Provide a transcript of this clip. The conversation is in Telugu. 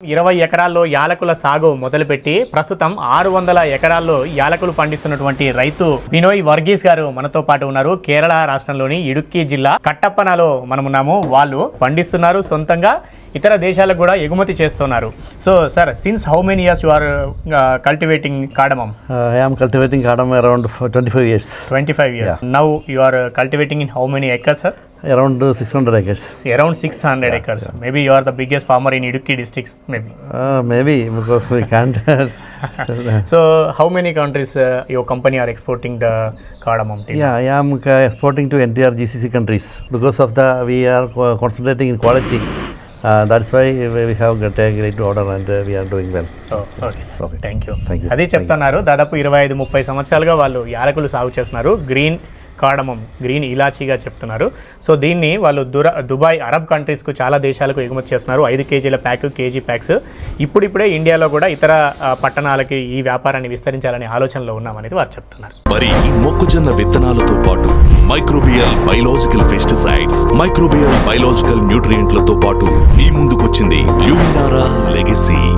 ఇరవై ఎకరాల్లో యాలకుల సాగు మొదలుపెట్టి ప్రస్తుతం ఆరు వందల ఎకరాల్లో యాలకులు పండిస్తున్నటువంటి రైతు వినోయ్ వర్గీస్ గారు మనతో పాటు ఉన్నారు. కేరళ రాష్ట్రంలోని ఇడుక్కి జిల్లా కట్టప్పనలో మనమున్నాము. వాళ్ళు పండిస్తున్నారు సొంతంగా. ఇతర దేశాలకు కూడా ఎగుమతి చేస్తున్నారు. So sir since how many years you are cultivating cardamom I'm cultivating cardamom around twenty five years twenty five years now you are cultivating in how many acre sir around six hundred acres around six hundred acres maybe you are the biggest farmer in Idukki district maybe maybe so how many countries your company are exporting the cardamom exporting to NTR GCC countries because of the we're concentrating in quality that's why we have got great order and we're doing well okay sir okay thank you అదే చెప్తున్నారు దాదాపు ఇరవై ఐదు ముప్పై సంవత్సరాలుగా వాళ్ళు యాలకులు సాగు చేస్తున్నారు. గ్రీన్ కాడమం గ్రీన్ ఇలాచీగా చెప్తున్నారు. సో దీన్ని వాళ్ళు దుర దుబాయ్ అరబ్ కంట్రీస్కు చాలా దేశాలకు ఎగుమతి చేస్తున్నారు. ఐదు కేజీల ప్యాక్ కేజీ ప్యాక్స్. ఇప్పుడిప్పుడే ఇండియాలో కూడా ఇతర పట్టణాలకి ఈ వ్యాపారాన్ని విస్తరించాలనే ఆలోచనలో ఉన్నామనేది వారు చెప్తున్నారు. మరి మొక్కజొన్న విత్తనాలతో పాటు microbial biological pesticides microbial biological న్యూట్రియంట్లతో పాటు ఈ ముందుకొచ్చింది ల్యూమినారా